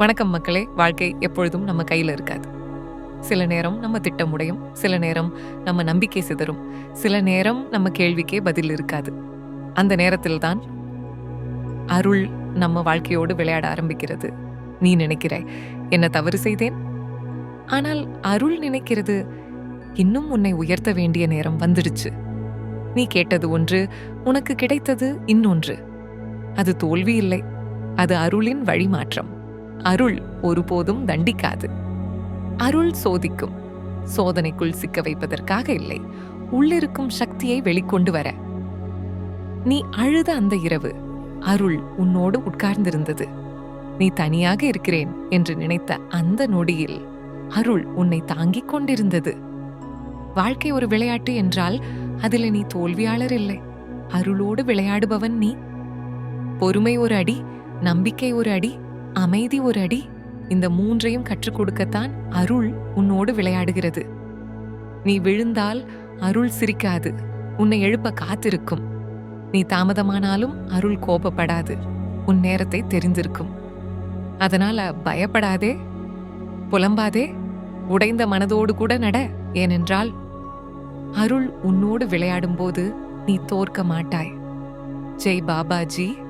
வணக்கம் மக்களே. வாழ்க்கை எப்பொழுதும் நம்ம கையில் இருக்காது. சில நேரம் நம்ம திட்டமுடையும் சில நேரம் நம்ம நம்பிக்கை சிதறும். சில நேரம் நம்ம கேள்விக்கே பதில் இருக்காது. அந்த நேரத்தில் தான் அருள் நம்ம வாழ்க்கையோடு விளையாட ஆரம்பிக்கிறது. நீ நினைக்கிறாய் என்ன தவறு செய்தேன்? ஆனால் அருள் நினைக்கிறது இன்னும் உன்னை உயர்த்த வேண்டிய நேரம் வந்துடுச்சு. நீ கேட்டது ஒன்று உனக்கு கிடைத்தது இன்னொன்று. அது தோல்வி இல்லை. அது அருளின் வழிமாற்றம். அருள் ஒருபோதும் தண்டிக்காது. அருள் சோதிக்கும். சோதனைக்குள் சிக்க வைப்பதற்காக இல்லை. உள்ளிருக்கும் சக்தியை வெளிக்கொண்டு வர. நீ அழுத அந்த இரவு அருள் உன்னோடு உட்கார்ந்திருந்தது. நீ தனியாக இருக்கிறேன் என்று நினைத்த அந்த நொடியில் அருள் உன்னை தாங்கிக் கொண்டிருந்தது. வாழ்க்கை ஒரு விளையாட்டு என்றால் அதில் நீ தோல்வியாளர் இல்லை. அருளோடு விளையாடுபவன் நீ. பொறுமை ஒரு அடி நம்பிக்கை ஒரு அடி அமைதி ஒரு அடி. இந்த மூன்றையும் கற்றுக் கொடுக்கத்தான் அருள் உன்னோடு விளையாடுகிறது. நீ விழுந்தால் அருள் சிரிக்காது. உன்னை எழுப்ப காத்திருக்கும். நீ தாமதமானாலும் அருள் கோபப்படாது. உன் நேரத்தை தெரிந்திருக்கும். அதனால பயப்படாதே. புலம்பாதே. உடைந்த மனதோடு கூட நட. ஏனென்றால் அருள் உன்னோடு விளையாடும்போது நீ தோற்க மாட்டாய். ஜெய் பாபாஜி.